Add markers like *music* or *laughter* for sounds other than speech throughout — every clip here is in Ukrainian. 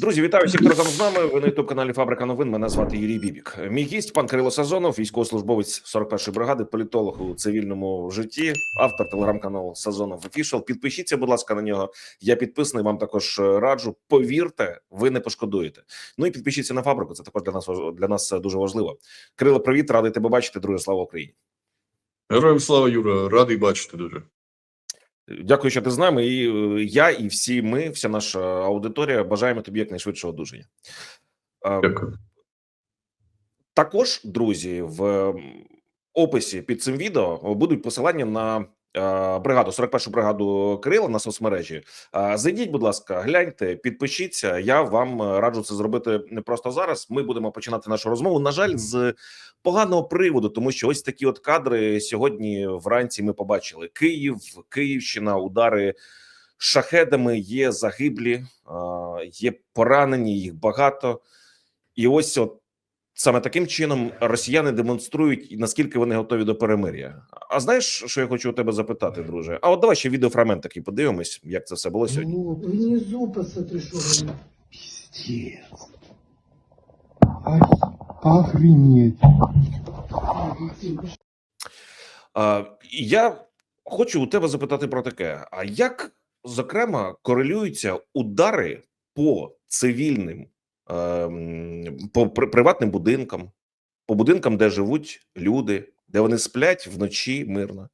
Друзі, вітаю всіх, хто разом з нами. Ви на youtube каналі Фабрика новин. Мене звати Юрій Бібік. Мій гість пан Кирило Сазонов, військовослужбовець 41-ї бригади, політолог у цивільному житті, автор телеграм-каналу Сазонов Official. Підпишіться, будь ласка, на нього. Я підписаний. Вам також е, раджу. Повірте, ви не пошкодуєте. Ну і підпишіться на фабрику. Це також для нас для нас е, дуже важливо. Кирило, привіт, радий тебе бачити. Друже, слава Україні. Героям слава Юра, радий бачити дуже. Дякую, що ти з нами. І е, я, і всі ми, вся наша аудиторія бажаємо тобі якнайшвидшого одужання. Е, Дякую. Також, друзі, в описі під цим відео будуть посилання на бригаду, 41-шу бригаду Кирила на соцмережі. Е, Зайдіть, будь ласка, гляньте, підпишіться. Я вам е, раджу це зробити не просто зараз. Ми будемо починати нашу розмову. На жаль, з поганого приводу, тому що ось такі от кадри сьогодні вранці ми побачили: Київ, Київщина, удари шахедами. Є загиблі, е, є поранені, їх багато. І ось от саме таким чином росіяни демонструють наскільки вони готові до перемир'я. А знаєш, що я хочу у тебе запитати, друже? А от давай ще відеофрагмент такий подивимось, як це все було сьогодні. Ну, внизу посмотри, что они. Пиздец. Охренеть. А, я хочу у тебе запитати про таке: а як зокрема корелюються удари по цивільним, по приватним будинкам, по будинкам, де живуть люди, де вони сплять вночі мирно,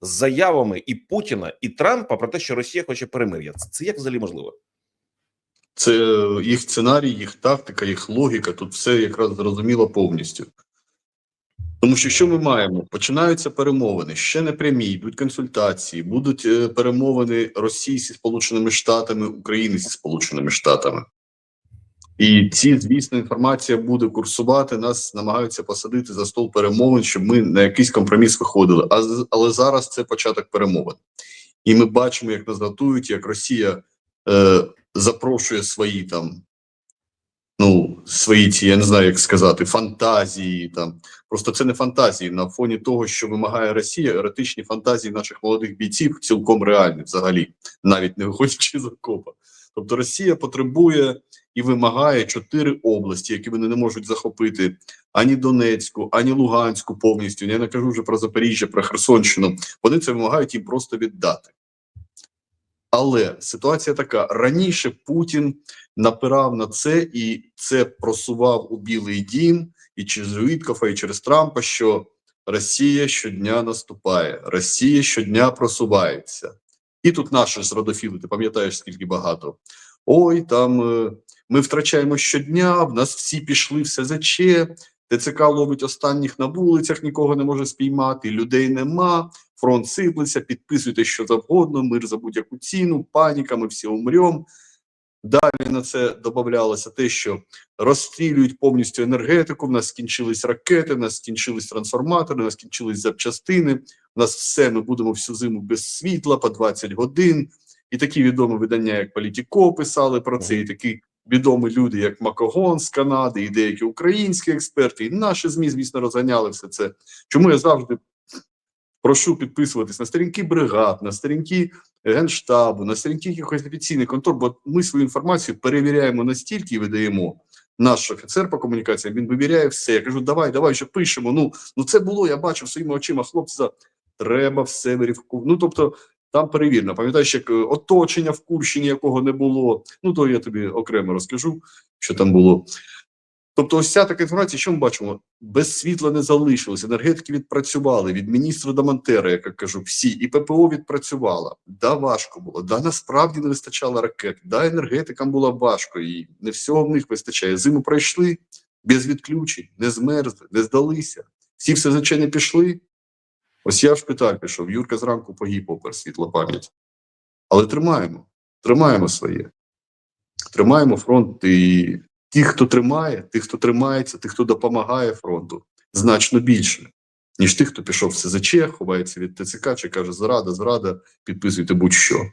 з заявами і Путіна, і Трампа про те, що Росія хоче перемир'я? Це, як взагалі можливо? Це їх сценарій, їх тактика, їх логіка. Тут все якраз зрозуміло повністю. Тому що що ми маємо? Починаються перемовини, ще не прямі, йдуть консультації, будуть е, перемовини Росії зі Сполученими Штатами, України зі Сполученими Штатами. І ці, звісно, інформація буде курсувати. Нас намагаються посадити за стол перемовин, щоб ми на якийсь компроміс виходили. А але зараз це початок перемовин. І ми бачимо, як нас готують, як Росія е, запрошує свої там, ну, свої ці, я не знаю, як сказати, фантазії. Там просто це не фантазії на фоні того, що вимагає Росія, еротичні фантазії наших молодих бійців цілком реальні взагалі, навіть не виходячи з окопа. Тобто Росія потребує і вимагає чотири області, які вони не можуть захопити ані Донецьку, ані Луганську повністю. Я не кажу вже про Запоріжжя, про Херсонщину. Вони це вимагають їм просто віддати. Але ситуація така: раніше Путін напирав на це і це просував у Білий Дім і через Віткофа, і через Трампа, що Росія щодня наступає, Росія щодня просувається. І тут наші ж родофіли, ти пам'ятаєш, скільки багато. Ой, там е, ми втрачаємо щодня, в нас всі пішли в СЗЧ, ТЦК ловить останніх на вулицях, нікого не може спіймати, людей нема, фронт сиплеться, підписуйте що завгодно, мир за будь-яку ціну, паніка, ми всі умрем. Далі на це додавалося те, що розстрілюють повністю енергетику, в нас скінчились ракети, в нас скінчились трансформатори, в нас скінчились запчастини, в нас все, ми будемо всю зиму без світла по 20 годин. І такі відомі видання, як Політіко, писали про це, і такі відомі люди, як Макогон з Канади, і деякі українські експерти, і наші ЗМІ, звісно, розганяли все це. Чому я завжди прошу підписуватись на сторінки бригад, на сторінки генштабу, на сторінки якихось офіційних контор, бо ми свою інформацію перевіряємо настільки і видаємо. Наш офіцер по комунікаціям він вивіряє все. Я кажу, давай, давай, що пишемо. Ну ну це було. Я бачив своїми очима. Хлопці, за- треба все верифікувати. Ну тобто там перевірено. Пам'ятаєш, як е, оточення в Курщині, якого не було. Ну то я тобі окремо розкажу, що там було. Тобто, ось ця така інформація, що ми бачимо? Без світла не залишилось, енергетики відпрацювали від міністра до Монтера, як я кажу, всі, і ППО відпрацювала. Да, важко було. Да, насправді не вистачало ракет. Да, енергетикам було важко, і не всього в них вистачає. Зиму пройшли без відключень, не змерзли, не здалися. Всі все не пішли. Ось я в шпиталь пішов. Юрка зранку погиб опер світла пам'ять. Але тримаємо, тримаємо своє. Тримаємо фронт і ті, хто тримає, тих, хто тримається, тих, хто допомагає фронту, значно більше, ніж тих, хто пішов в СЗЧ, ховається від ТЦК чи каже зрада, зрада, підписуйте будь-що.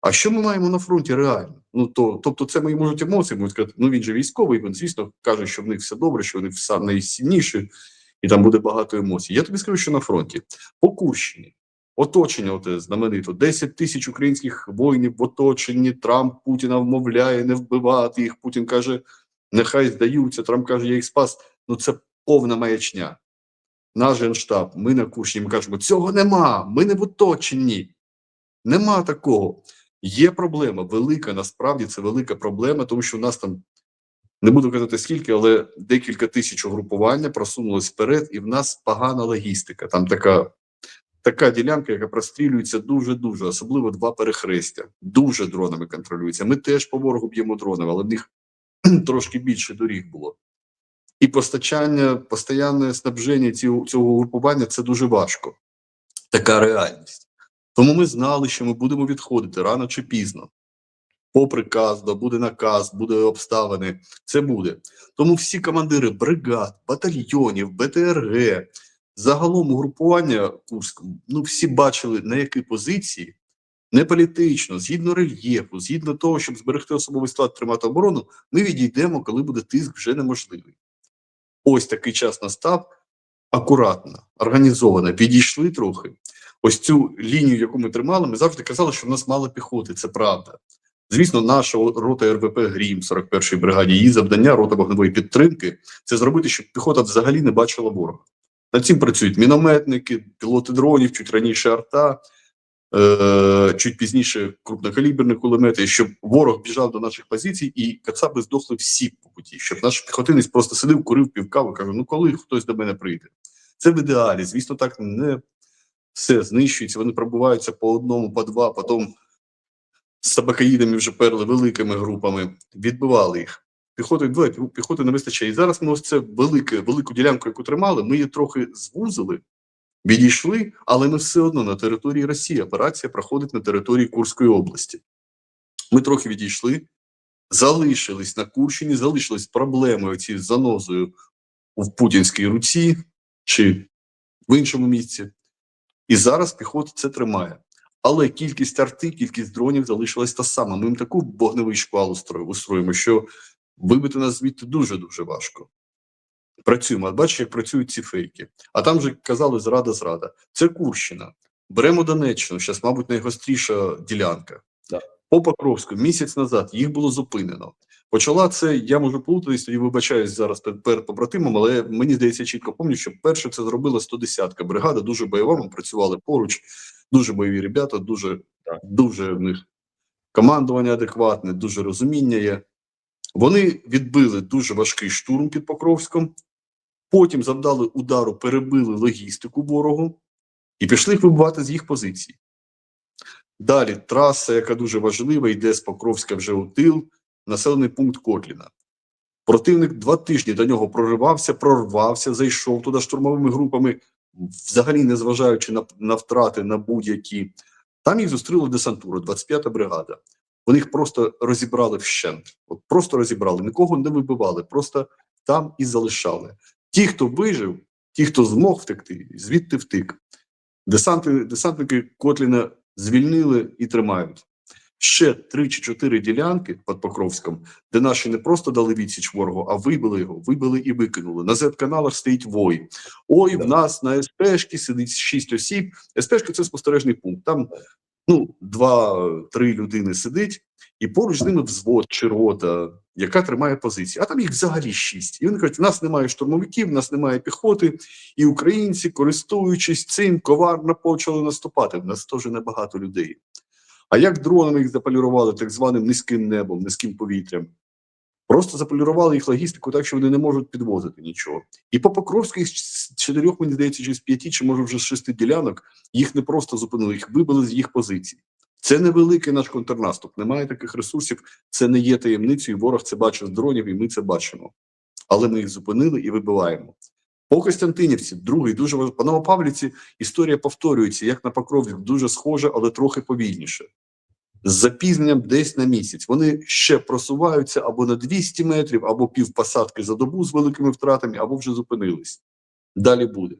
А що ми маємо на фронті реально? Ну то, тобто, це мої можуть емоції, можуть сказати, ну він же військовий, він звісно каже, що в них все добре, що вони найсильніші, і там буде багато емоцій. Я тобі скажу, що на фронті по Курщині Оточення, оте знаменито, 10 тисяч українських воїнів в оточенні. Трамп Путіна вмовляє не вбивати їх. Путін каже, нехай здаються. Трамп каже, я їх спас. Ну це повна маячня. Наш генштаб, ми на курсі, ми кажемо, цього нема, ми не в оточенні. Нема такого. Є проблема велика, насправді це велика проблема, тому що у нас там не буду казати скільки, але декілька тисяч угрупування просунулось вперед, і в нас погана логістика. Там така, така ділянка, яка прострілюється дуже-дуже, особливо два перехрестя. Дуже дронами контролюється. Ми теж по ворогу б'ємо дронами, але в них *clears throat* трошки більше доріг було. І постачання, постоянне снабження цього, цього угрупування це дуже важко. Така реальність. Тому ми знали, що ми будемо відходити рано чи пізно. По приказу, буде наказ, буде обставини. Це буде. Тому всі командири бригад, батальйонів, БТРГ, загалом угрупування Курському, ну всі бачили на які позиції, не політично, згідно рельєфу, згідно того, щоб зберегти особовий склад, тримати оборону, ми відійдемо, коли буде тиск вже неможливий. Ось такий час настав акуратно, організовано, підійшли трохи. Ось цю лінію, яку ми тримали, ми завжди казали, що в нас мало піхоти. Це правда. Звісно, наша рота РВП Грім 41-ї бригаді, її завдання, рота вогневої підтримки, це зробити, щоб піхота взагалі не бачила ворога. Над цим працюють мінометники, пілоти дронів, чуть раніше арта, е- чуть пізніше крупнокаліберні кулемети, щоб ворог біжав до наших позицій і кацапи здохли всі по путі, щоб наш піхотинець просто сидив, курив півкаву, каже: ну коли хтось до мене прийде. Це в ідеалі. Звісно, так не все знищується. Вони пробуваються по одному, по два, потім собакаїдами вже перли великими групами, відбивали їх. Піхоти двоє, піхоти не вистачає. І зараз ми ось це велике, велику ділянку, яку тримали, ми її трохи звузили, відійшли, але ми все одно на території Росії. Операція проходить на території Курської області. Ми трохи відійшли, залишились на Курщині, залишились проблемою ці занозою в Путінській руці чи в іншому місці. І зараз піхота це тримає. Але кількість арти, кількість дронів залишилась та сама. Ми їм таку вогневий шквал устро- устроїмо, що вибити нас звідти дуже-дуже важко. Працюємо. Бачиш, як працюють ці фейки. А там же казали зрада, зрада. Це Курщина. Беремо Донеччину, зараз, мабуть, найгостріша ділянка. По Покровську місяць назад їх було зупинено. Почала це, я можу плутатись, тоді вибачаюсь зараз перед перед побратимом, але мені здається, чітко пам'ятаю, що перше це зробила 110-ка бригада, дуже бойова, ми працювали поруч, дуже бойові ребята, дуже, дуже в них командування адекватне, дуже розуміння є. Вони відбили дуже важкий штурм під Покровськом, потім завдали удару, перебили логістику ворогу і пішли вибивати з їх позицій. Далі траса, яка дуже важлива, йде з Покровська вже у тил, населений пункт Котліна. Противник два тижні до нього проривався, прорвався, зайшов туди штурмовими групами, взагалі не зважаючи на, на втрати на будь-які. Там їх зустріла десантура, 25-та бригада. Вони їх просто розібрали вщент. От просто розібрали, нікого не вибивали, просто там і залишали. Ті, хто вижив, ті, хто змог втекти, звідти втик. Десантники Котліна звільнили і тримають. Ще три чи чотири ділянки під Покровськом, де наші не просто дали відсіч ворогу, а вибили його, вибили і викинули. На Z-каналах стоїть вой. Ой, в нас на СПшки сидить шість осіб. СПшка – це спостережний пункт. Там ну, два-три людини сидить, і поруч з ними взвод чи рота, яка тримає позиції. А там їх взагалі шість. І вони кажуть: в нас немає штурмовиків, в нас немає піхоти, і українці, користуючись цим, коварно почали наступати. В нас теж небагато людей. А як дронами їх заполірували так званим низьким небом, низьким повітрям? Просто заполірували їх логістику так, що вони не можуть підвозити нічого. І по Покровській з чотирьох, мені здається, чи з п'яти, чи може вже з шести ділянок, їх не просто зупинили, їх вибили з їх позицій. Це невеликий наш контрнаступ. Немає таких ресурсів. Це не є таємницею. Ворог це бачить з дронів, і ми це бачимо. Але ми їх зупинили і вибиваємо. По Костянтинівці, другий дуже важливий. По Новопавлівці історія повторюється, як на Покровськ, дуже схоже, але трохи повільніше. З запізненням десь на місяць. Вони ще просуваються або на 200 метрів, або півпосадки за добу з великими втратами, або вже зупинились. Далі буде.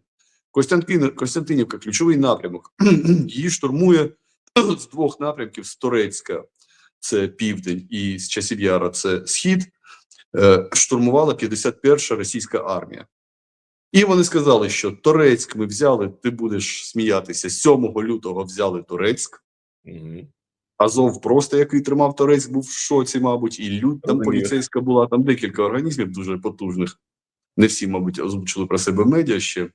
Костянтинівка ключовий напрямок. *clears throat* Її штурмує *laughs* з двох напрямків: з Торецька, це південь, і з часів Яра це схід. Е, штурмувала 51-ша російська армія. І вони сказали, що Торецьк ми взяли, ти будеш сміятися. 7 лютого взяли Торецьк. Мгм. Азов просто який тримав Торецьк, був в шоці, мабуть, і лють там поліцейська була, там декілька організмів дуже потужних. Не всі, мабуть, озвучили про себе медіа ще.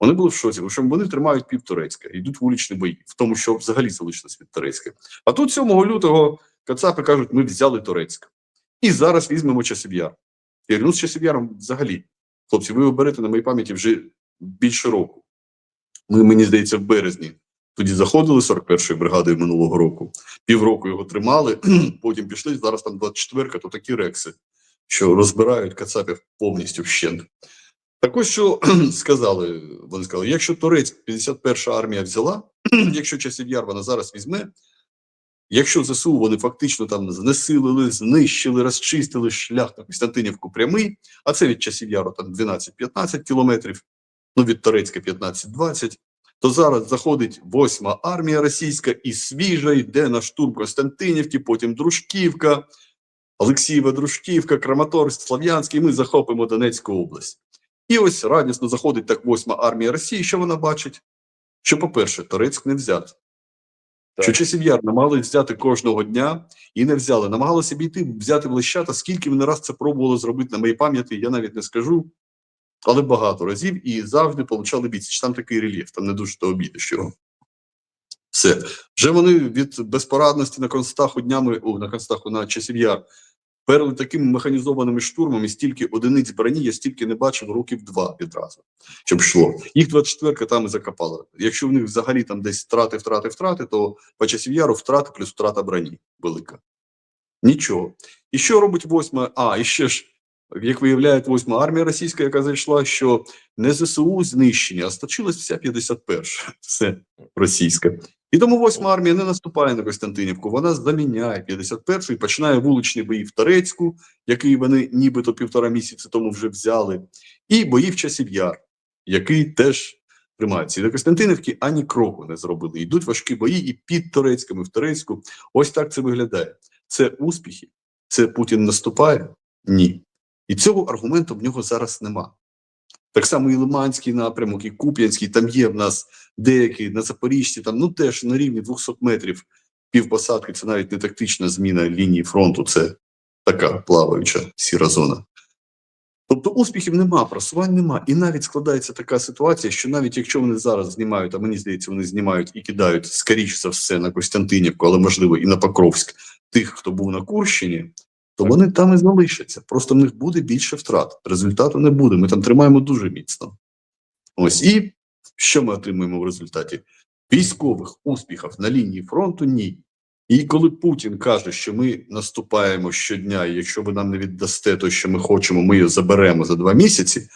Вони були в шоці, тому що вони тримають пів Турецька, йдуть вуличні бої, в тому, що взагалі залишилось від Турецька. А тут 7 лютого Кацапи кажуть, ми взяли Турецьк. І зараз візьмемо Часів'яр. Говорю, ну з Часів'яром взагалі. Хлопці, ви його берете на моїй пам'яті вже більше року. Ми, мені здається, в березні тоді заходили 41-ю бригадою минулого року. Півроку його тримали, *clears throat* потім пішли. Зараз там 24-ка, то такі рекси, що розбирають кацапів повністю вщент. Так ось що *clears throat* сказали, вони сказали, якщо Турецьк 51-ша армія взяла, *clears throat* якщо часів яр вона зараз візьме, якщо ЗСУ вони фактично там знесилили, знищили, розчистили шлях на Костянтинівку прямий, а це від часів яру там 12-15 кілометрів, ну від Турецька 15-20, то зараз заходить восьма армія російська і свіжа йде на штурм Костянтинівки, потім Дружківка, Олексієва Дружківка, Краматорськ, Слов'янськ, і ми захопимо Донецьку область. І ось радісно заходить так восьма армія Росії. Що вона бачить? Що, по-перше, Торецьк не взят. Так. Що часів яр намагались взяти кожного дня і не взяли. Намагалися обійти, взяти в Лещата. Скільки вони раз це пробували зробити на моїй пам'яті, я навіть не скажу. Але багато разів і завжди получали відсіч. Там такий рельєф, там не дуже то обійдеш його. Все. Вже вони від безпорадності на констаху днями, о, на констаху на часів яр перли такими механізованими штурмами, стільки одиниць броні, я стільки не бачив років два відразу, щоб йшло. Їх 24-ка там і закопала. Якщо в них взагалі там десь втрати, втрати, втрати, то по часів яру втрати плюс втрата броні велика. Нічого. І що робить восьма? А, і ще ж, як виявляє восьма армія російська, яка зайшла, що не ЗСУ знищені, а сточилась вся 51 все російська. І тому восьма армія не наступає на Костянтинівку, вона заміняє 51-ю і починає вуличні бої в Торецьку, який вони нібито півтора місяці тому вже взяли, і бої в часів яр, який теж тримається. І до Костянтинівки ані кроку не зробили. Йдуть важкі бої і під Торецьком, і в Торецьку. Ось так це виглядає. Це успіхи. Це Путін наступає? Ні. І цього аргументу в нього зараз нема. Так само і Лиманський напрямок, і Куп'янський, там є в нас деякі на Запоріжжі, там ну теж на рівні 200 метрів півпосадки. Це навіть не тактична зміна лінії фронту, це така плаваюча сіра зона. Тобто успіхів нема, просувань нема. І навіть складається така ситуація, що навіть якщо вони зараз знімають, а мені здається, вони знімають і кидають скоріш за все на Костянтинівку, але можливо і на Покровськ тих, хто був на Курщині, то вони там і залишаться. Просто в них буде більше втрат. Результату не буде. Ми там тримаємо дуже міцно. Ось і що ми отримуємо в результаті? Військових успіхів на лінії фронту ні. І коли Путін каже, що ми наступаємо щодня, і якщо ви нам не віддасте те, що ми хочемо, ми його заберемо за два місяці.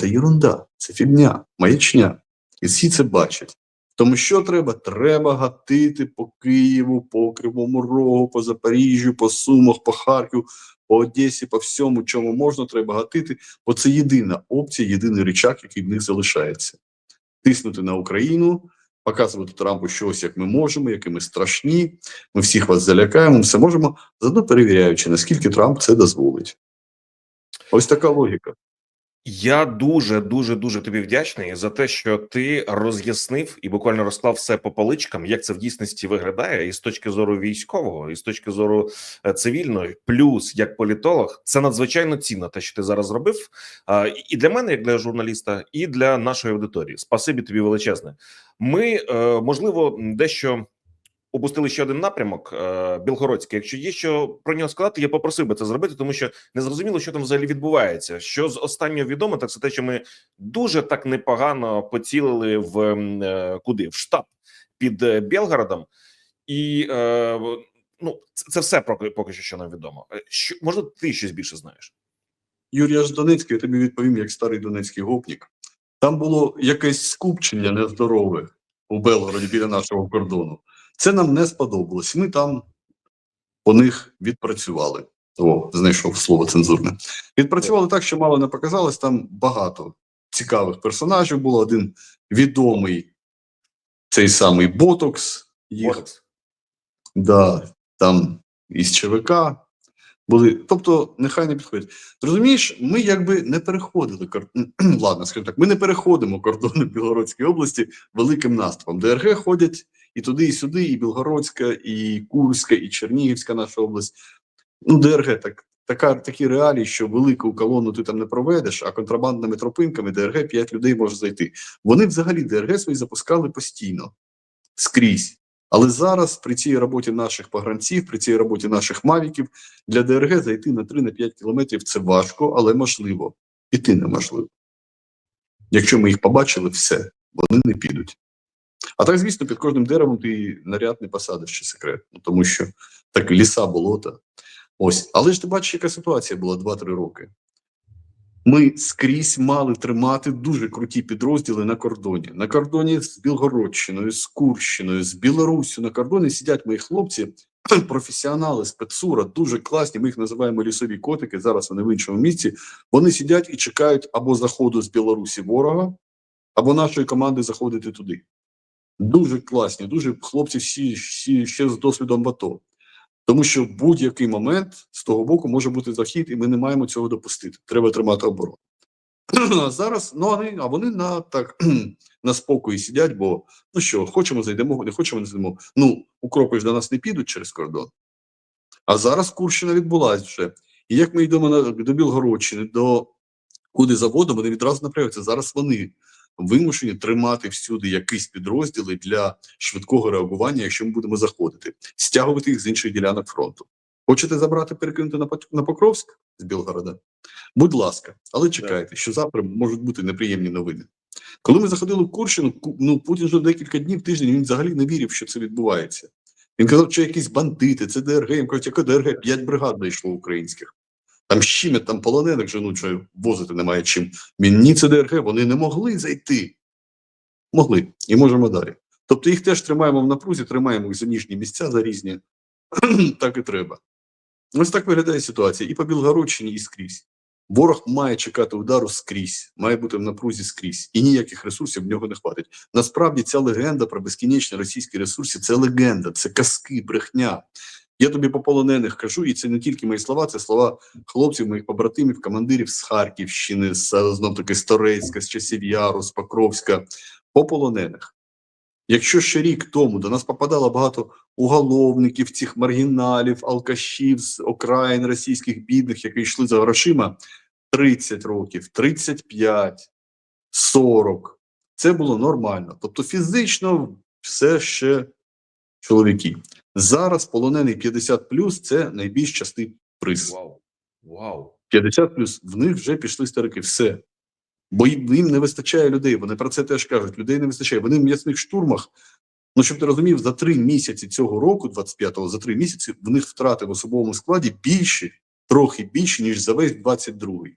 Це єрунда, це фігня, маячня. І всі це бачать. Тому що треба? Треба гатити по Києву, по Кривому Рогу, по Запоріжжю, по Сумах, по Харкову, по Одесі, по всьому, чому можна, треба гатити, бо це єдина опція, єдиний рычаг, який в них залишається. Тиснути на Україну, показувати Трампу щось, як ми можемо, які ми страшні, ми всіх вас залякаємо, все можемо, заодно перевіряючи, наскільки Трамп це дозволить. Ось така логіка. Я дуже дуже дуже тобі вдячний за те, що ти роз'яснив і буквально розклав все по поличкам, як це в дійсності виглядає, і з точки зору військового, і з точки зору е, цивільної, плюс як політолог, це надзвичайно цінно, те, що ти зараз зробив. І- для мене, як для журналіста, і для нашої аудиторії. Спасибі тобі величезне. Ми е, можливо дещо. Упустили ще один напрямок е, Білгородський. Якщо є що про нього сказати, я попросив би це зробити, тому що не зрозуміло, що там взагалі відбувається. Що з останнього відомо, так це те, що ми дуже так непогано поцілили в е, куди в штаб під е, Білгородом, і е, ну це, все поки, поки що, що нам відомо. Е, Що можливо, ти щось більше знаєш? Юрій, я ж Донецький, я тобі відповім, як старий донецький гопнік. Там було якесь скупчення нездорове у Белгороді біля нашого кордону. Це нам не сподобалось. Ми там по них відпрацювали. О, знайшов слово цензурне. Відпрацювали так, що мало не показалось. Там багато цікавих персонажів було. Один відомий цей самий Ботокс. Їх Ботокс. Да, там із ЧВК, Були, тобто, нехай не підходять. Розумієш, ми якби не переходили ладно, скажімо так, ми не переходимо кордони Білгородської області великим наступом. ДРГ ходять і туди, і сюди, і Білгородська, і Курська, і Чернігівська наша область. Ну, ДРГ так, така, такі реалії, що велику колону ти там не проведеш, а контрабандними тропинками ДРГ 5 людей може зайти. Вони взагалі ДРГ свої запускали постійно скрізь. Але зараз при цій роботі наших погранців, при цій роботі наших мавіків, для ДРГ зайти на 3-5 кілометрів це важко, але можливо. Іти неможливо. Якщо ми їх побачили, все, вони не підуть. А так, звісно, під кожним деревом ти наряд не посадиш ще секретно, тому що так ліса, болота. Ось. Але ж ти бачиш, яка ситуація була 2-3 роки. Ми скрізь мали тримати дуже круті підрозділи на кордоні. На кордоні з Білгородщиною, з Курщиною, з Білоруссю на кордоні сидять мої хлопці, *clears throat* професіонали спецура, дуже класні. Ми їх називаємо лісові котики. Зараз вони в іншому місці. Вони сидять і чекають або заходу з Білорусі ворога, або нашої команди заходити туди. Дуже класні, дуже хлопці всі, всі ще з досвідом АТО. Тому що в будь-який момент з того боку може бути захід, і ми не маємо цього допустити. Треба тримати оборону. *clears throat* А зараз ну, вони, а вони на так *clears throat* на спокої сидять, бо ну що, хочемо зайдемо, не хочемо не зайдемо. Ну, укропи ж до нас не підуть через кордон. А зараз Курщина відбулась вже. І як ми йдемо на, до Білгородщини, до куди заводу, вони відразу направляються. Зараз вони вимушені тримати всюди якісь підрозділи для швидкого реагування, якщо ми будемо заходити, стягувати їх з інших ділянок фронту. Хочете забрати, перекинути на, Пок- на Покровськ з Білгорода? Будь ласка, але чекайте, що завтра можуть бути неприємні новини. Коли ми заходили в Курщину, Ку- ну Путін вже декілька днів тиждень він взагалі не вірив, що це відбувається. Він казав, що якісь бандити, це ДРГ. Їм кажуть, яке ДРГ? П'ять бригад знайшло українських. Там щимять, там полонених женуть, що возити немає чим. Він ні, це ДРГ, вони не могли зайти. Могли. І можемо далі. Тобто їх теж тримаємо в напрузі, тримаємо їх за ніжні місця, за різні. *clears throat* так і треба. Ось так виглядає ситуація і по Білгородщині, і скрізь. Ворог має чекати удару скрізь, має бути в напрузі скрізь, і ніяких ресурсів в нього не хватить. Насправді ця легенда про безкінечні російські ресурси це легенда, це казки, брехня. Я тобі по полонених кажу, і це не тільки мої слова, це слова хлопців, моїх побратимів, командирів з Харківщини, з знов таки з Торецька, з часів Яру, з Покровська, по полонених. Якщо ще рік тому до нас попадало багато уголовників, цих маргіналів, алкашів з окраїн російських бідних, які йшли за грошима 30 років, 35, 40, це було нормально. Тобто фізично все ще чоловіки. Зараз полонений 50 це найбільш частий приз. Вау. Вау. 50 плюс в них вже пішли старики. Все. Бо їм не вистачає людей. Вони про це теж кажуть. Людей не вистачає. Вони в м'ясних штурмах. Ну, щоб ти розумів, за три місяці цього року, 25-го, за три місяці, в них втрати в особовому складі більші, трохи більші, ніж за весь 22-й.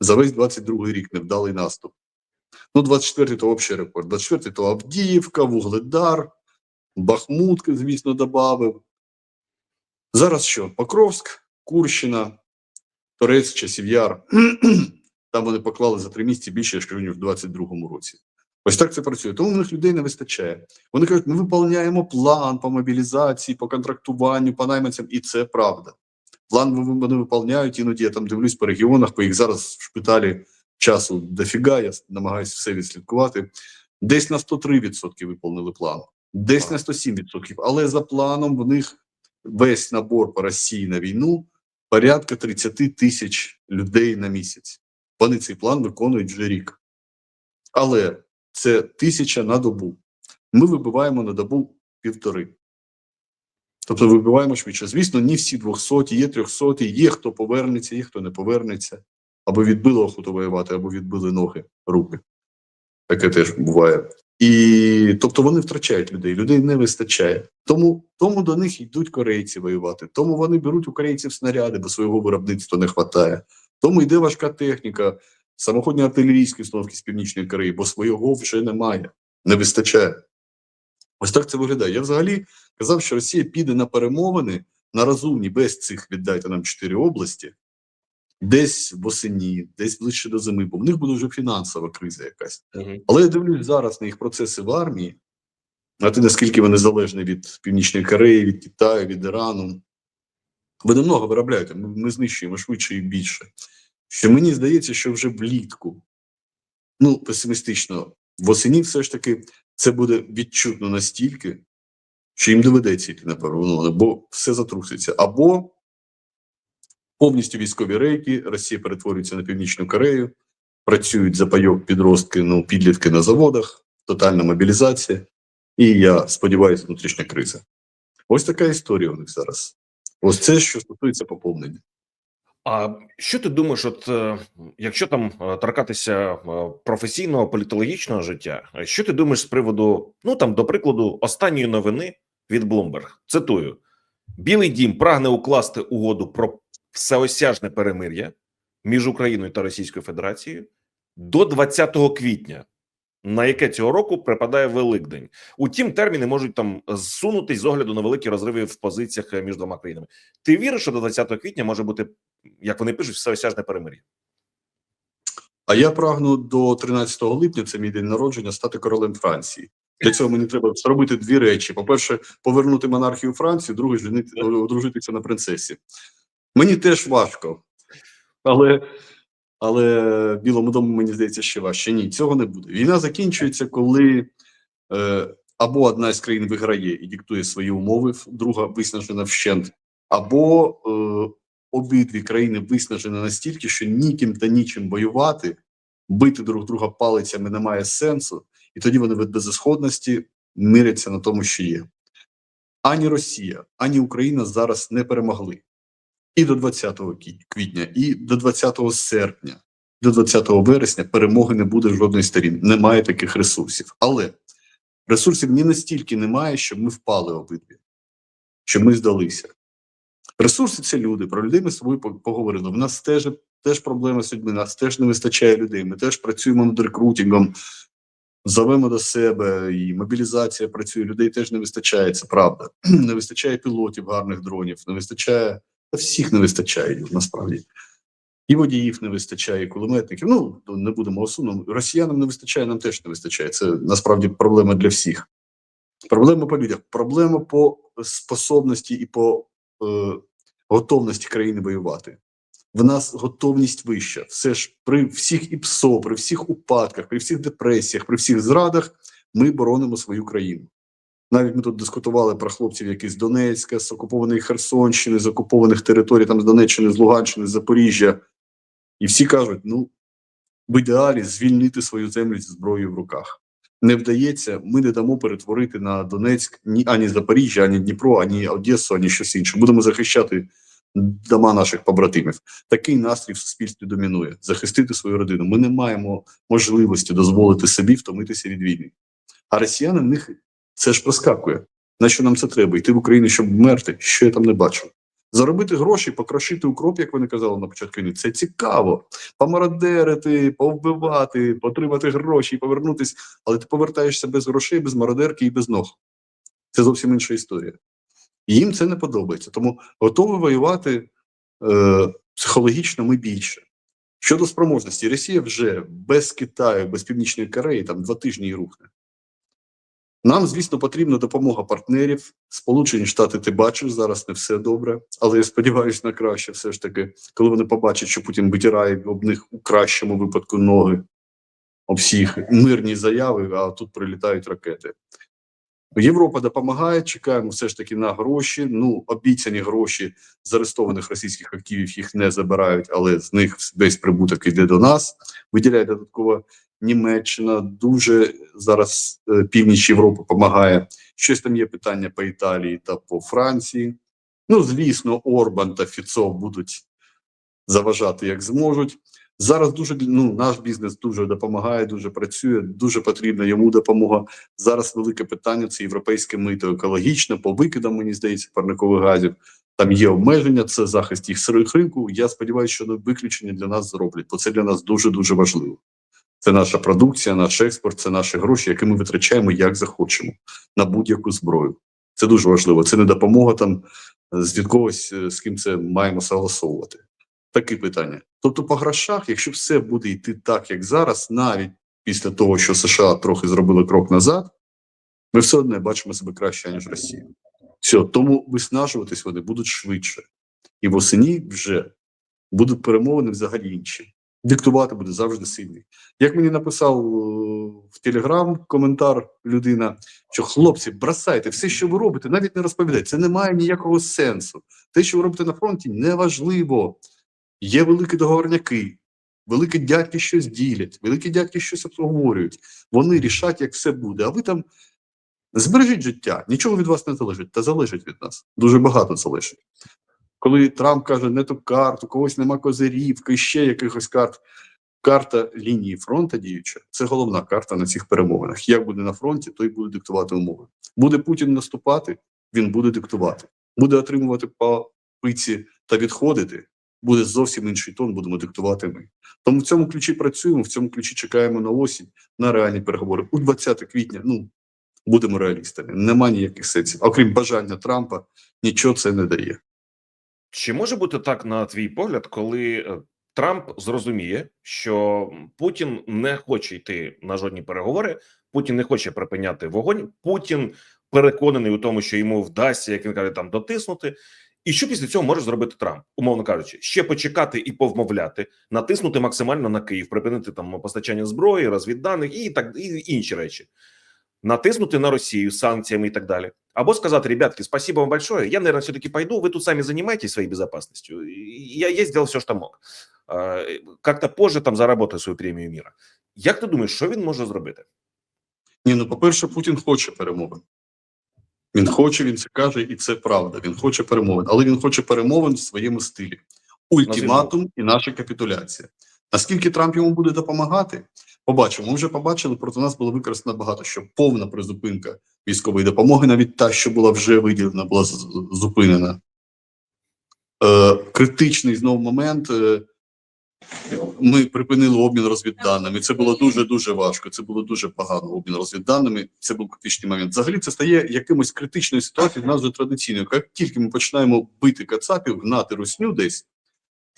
За весь 22-й рік невдалий наступ. Ну, 24-й то взагалі рекорд. 24-й то Авдіївка, Вугледар, Бахмут, звісно, додав. Зараз що? Покровськ, Курщина, Торець, Часів Яр. *clears throat* Там вони поклали за три місяці більше, ніж в 22-му році. Ось так це працює. Тому в них людей не вистачає. Вони кажуть, ми виконуємо план по мобілізації, по контрактуванню, по найманцям, і це правда. План вони виконують, іноді я там дивлюсь по регіонах, по їх зараз в шпиталі часу дофіга, я намагаюся все відслідкувати. Десь на 103% виповнили план, десь на 107%. Але за планом в них весь набор по Росії на війну порядка 30 тисяч людей на місяць. Вони цей план виконують вже рік. Але це тисяча на добу. Ми вибиваємо на добу півтори. Тобто вибиваємо швидше. Звісно, не всі 200, є 300, є хто повернеться, є хто не повернеться. Або відбили охоту воювати, або відбили ноги, руки. Таке теж буває. І тобто вони втрачають людей, людей не вистачає. Тому, тому до них йдуть корейці воювати. Тому вони беруть у корейців снаряди, бо свого виробництва не вистачає. Тому йде важка техніка, самоходні артилерійські установки з Північної Кореї, бо свого вже немає, не вистачає. Ось так це виглядає. Я взагалі казав, що Росія піде на перемовини на розумні, без цих віддайте нам чотири області, десь восені, десь ближче до зими, бо в них буде вже фінансова криза якась. Угу. Але я дивлюсь зараз на їх процеси в армії, а ти наскільки вони залежні від Північної Кореї, від Китаю, від Ірану. Вони много виробляють, ми, ми знищуємо швидше і більше. Що мені здається, що вже влітку, ну, песимістично, восені все ж таки це буде відчутно настільки, що їм доведеться йти на перемовини, бо все затруситься. Або повністю військові рейки, Росія перетворюється на Північну Корею, працюють за пайок підростки, ну, підлітки на заводах, тотальна мобілізація, і я сподіваюся, внутрішня криза. Ось така історія у них зараз. Ось це, що стосується поповнення. А що ти думаєш, от е, якщо там е, торкатися е, професійного політологічного життя, що ти думаєш з приводу, ну там, до прикладу, останньої новини від Bloomberg? Цитую: Білий дім прагне укласти угоду про всеосяжне перемир'я між Україною та Російською Федерацією до 20 квітня, на яке цього року припадає Великдень. Утім, терміни можуть там зсунутись з огляду на великі розриви в позиціях е, між двома країнами. Ти віриш, що до 20 квітня може бути, як вони пишуть, всеосяжне перемир'я? А я прагну до 13 липня, це мій день народження, стати королем Франції. Для цього мені треба зробити дві речі: по-перше, повернути монархію Франції, друге, одружитися на принцесі. Мені теж важко, але, але Білому дому, мені здається, ще важче. Ні, цього не буде. Війна закінчується, коли е, або одна з країн виграє і диктує свої умови, друга виснажена вщент, або е, обидві країни виснажені настільки, що ніким та нічим воювати, бити друг друга палицями немає сенсу, і тоді вони від безісходності миряться на тому, що є. Ані Росія, ані Україна зараз не перемогли і до 20 квітня, і до 20 серпня, до 20 вересня перемоги не буде жодної сторін. Немає таких ресурсів. Але ресурсів ні настільки немає, щоб ми впали обидві, щоб ми здалися. Ресурси це люди. Про людей ми з собою поговорили. У нас теж, теж проблеми з людьми, нас теж не вистачає людей. Ми теж працюємо над рекрутингом, зовемо до себе, і мобілізація працює. Людей теж не вистачає, це правда. *clears throat* Не вистачає пілотів, гарних дронів, не вистачає та всіх не вистачає насправді. І водіїв не вистачає, і кулеметників. Ну не будемо осудно. Росіянам не вистачає, нам теж не вистачає. Це насправді проблема для всіх. Проблема по людях, проблема по способності і по е, готовності країни воювати. В нас готовність вища. Все ж при всіх ІПСО, при всіх упадках, при всіх депресіях, при всіх зрадах ми боронимо свою країну. Навіть ми тут дискутували про хлопців, які з Донецька, з окупованої Херсонщини, з окупованих територій, там з Донеччини, з Луганщини, з Запоріжжя. І всі кажуть: ну, в ідеалі звільнити свою землю зі зброєю в руках. Не вдається, ми не дамо перетворити на Донецьк ні ані Запоріжжя, ані Дніпро, ані Одесу, ані щось інше. Будемо захищати дома наших побратимів. Такий настрій в суспільстві домінує. Захистити свою родину. Ми не маємо можливості дозволити собі втомитися від війни. А росіяни в них це ж проскакує. На що нам це треба? Йти в Україну, щоб вмерти, що я там не бачу. Заробити гроші, покрошити укроп, як вони казали на початку війни, це цікаво. Помародерити, повбивати, потримати гроші і повернутись, але ти повертаєшся без грошей, без мародерки і без ног. Це зовсім інша історія. Їм це не подобається. Тому готові воювати е, психологічно ми більше. Щодо спроможності, Росія вже без Китаю, без Північної Кореї там два тижні і рухне. Нам, звісно, потрібна допомога партнерів. Сполучені Штати ти бачиш, зараз не все добре, але я сподіваюся на краще, все ж таки, коли вони побачать, що Путін витирає об них у кращому випадку ноги, об всіх мирні заяви, а тут прилітають ракети. Європа допомагає, чекаємо все ж таки на гроші. Ну, обіцяні гроші з арестованих російських активів їх не забирають, але з них весь прибуток йде до нас. Виділяє додатково Німеччина, дуже зараз е, північ Європи допомагає. Щось там є питання по Італії та по Франції. Ну, звісно, Орбан та Фіцо будуть заважати як зможуть. Зараз дуже ну, наш бізнес дуже допомагає, дуже працює, дуже потрібна йому допомога. Зараз велике питання це європейське мито екологічне, по викидам, мені здається, парникових газів. Там є обмеження, це захист їх ринку. Я сподіваюся, що виключення для нас зроблять, бо це для нас дуже дуже важливо. Це наша продукція, наш експорт, це наші гроші, які ми витрачаємо як захочемо на будь-яку зброю. Це дуже важливо. Це не допомога там з від когось, е, з ким це маємо согласовувати. Такі питання. Тобто, по грошах, якщо все буде йти так, як зараз, навіть після того, що США трохи зробили крок назад, ми все одно бачимо себе краще, ніж Росія. Все, тому виснажуватись вони будуть швидше. І восені вже будуть перемовини взагалі інші. Диктувати буде завжди сильний. Як мені написав е, в Телеграм коментар людина, що хлопці, бросайте все, що ви робите, навіть не розповідайте. Це не має ніякого сенсу. Те, що ви робите на фронті, неважливо. Є великі договорняки, великі дядьки щось ділять, великі дядьки щось обговорюють. Вони рішать, як все буде. А ви там збережіть життя, нічого від вас не залежить, та залежить від нас. Дуже багато залежить. Коли Трамп каже, не ту карту, когось нема козирів, ще якихось карт. Карта лінії фронту діюча це головна карта на цих перемовинах. Як буде на фронті, той буде диктувати умови. Буде Путін наступати, він буде диктувати. Буде отримувати по пиці та відходити. Буде зовсім інший тон, будемо диктувати ми. Тому в цьому ключі працюємо, в цьому ключі чекаємо на осінь, на реальні переговори. У 20 квітня, ну будемо реалістами. Нема ніяких сенсів. Окрім бажання Трампа, нічого це не дає. Чи може бути так, на твій погляд, коли е, Трамп зрозуміє, що Путін не хоче йти на жодні переговори, Путін не хоче припиняти вогонь, Путін переконаний у тому, що йому вдасться, як він каже, там дотиснути. І що після цього може зробити Трамп, умовно кажучи, ще почекати і повмовляти, натиснути максимально на Київ, припинити там постачання зброї, розвідданих і так і інші речі, натиснути на Росію санкціями і так далі, або сказати, ребятки, спасибо вам большое, я, наверное, все-таки пойду, вы тут сами занимаетесь своей безопасностью, я, я сделал все, что мог. Как-то позже там заработаю свою премію міра. Як ти думаєш, що він може зробити? Ні, ну по-перше, Путін хоче перемовин. Він хоче, він це каже, і це правда. Він хоче перемовин, але він хоче перемовин в своєму стилі: ультиматум і наша капітуляція. Наскільки Трамп йому буде допомагати? Побачимо. Ми вже побачили, проти нас було використано багато що повна призупинка військової допомоги, навіть та, що була вже виділена, була зупинена. Е, критичний знову момент. Е, ми припинили обмін розвідданими. Це було дуже дуже важко. Це було дуже погано. Обмін розвідданими. Це був критичний момент. Взагалі, це стає якимось критичною ситуацією. в нас вже традиційною. Як тільки ми починаємо бити кацапів, гнати русню десь.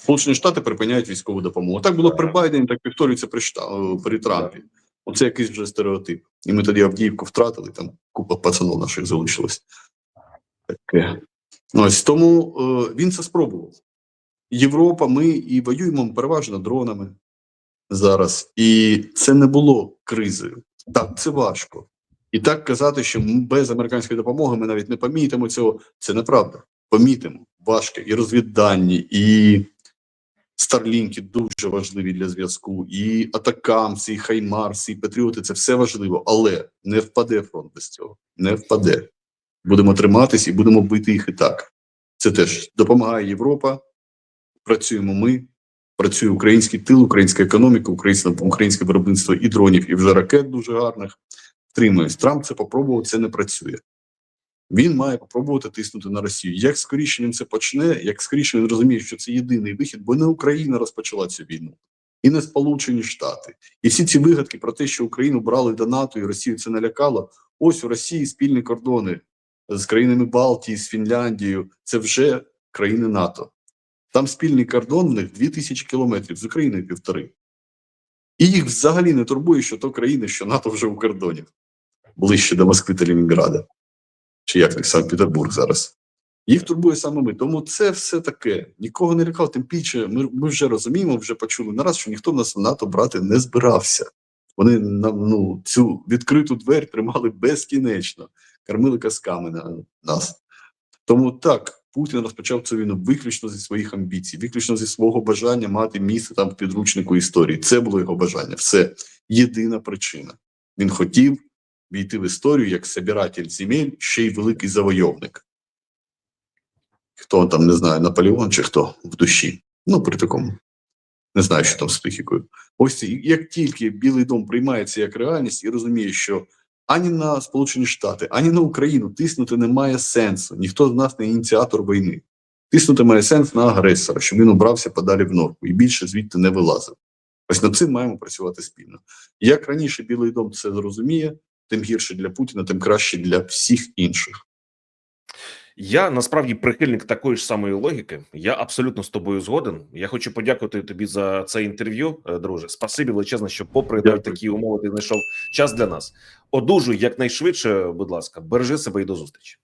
Сполучені Штати припиняють військову допомогу. Так було при Байдені, так повторюється при, Шта- е, при Трампі. Оце якийсь вже стереотип. І ми тоді Авдіївку втратили, там купа пацанов наших залишилось. Таке. Ось тому е, він це спробував. Європа, ми і воюємо переважно дронами зараз. І це не було кризою. Так, це важко. І так казати, що без американської допомоги ми навіть не помітимо цього. Це неправда. Помітимо. Важко. І розвіддані, і старлінки дуже важливі для зв'язку, і атакамси, і хаймарси, і патріоти це все важливо, але не впаде фронт без цього. Не впаде. Будемо триматись і будемо бити їх і так. Це теж допомагає Європа. Працюємо ми, працює український тил, українська економіка, українське, українське виробництво і дронів, і вже ракет дуже гарних. Втримуюсь. Трамп це попробував, це не працює. Він має попробувати тиснути на Росію. Як скоріше він це почне, як скоріше він розуміє, що це єдиний вихід, бо не Україна розпочала цю війну, і не Сполучені Штати. І всі ці вигадки про те, що Україну брали до НАТО і Росію це налякало. Ось у Росії спільні кордони з країнами Балтії, з Фінляндією. Це вже країни НАТО. Там спільний кордон в них 2000 кілометрів, з Україною півтори. І їх взагалі не турбує, що то країни, що НАТО вже у кордоні, ближче до Москви та Лінінграда. Чи як Санкт-Петербург зараз. Їх турбує саме ми. Тому це все таке. Нікого не лякав, тим більше ми, ми вже розуміємо, вже почули нараз, що ніхто в нас в НАТО брати не збирався. Вони нам ну, цю відкриту двері тримали безкінечно, кормили казками на нас. Тому так, Путін розпочав цю війну виключно зі своїх амбіцій, виключно зі свого бажання мати місце там в підручнику історії. Це було його бажання. Все єдина причина. Він хотів війти в історію як собиратель земель, ще й великий завойовник. Хто там не знаю, Наполеон чи хто в душі. Ну, при такому. Не знаю, що там з психікою. Ось як тільки Білий дом приймається як реальність і розуміє, що ані на Сполучені Штати, ані на Україну тиснути немає сенсу. Ніхто з нас не ініціатор війни. Тиснути має сенс на агресора, щоб він убрався подалі в норку і більше звідти не вилазив. Ось над цим маємо працювати спільно. Як раніше Білий дом це зрозуміє, тим гірше для Путіна, тим краще для всіх інших. Я насправді прихильник такої ж самої логіки. Я абсолютно з тобою згоден. Я хочу подякувати тобі за це інтерв'ю, е, друже. Спасибі величезне, що попри Дякую. такі умови ти знайшов час для нас. Одужуй якнайшвидше, будь ласка, бережи себе і до зустрічі.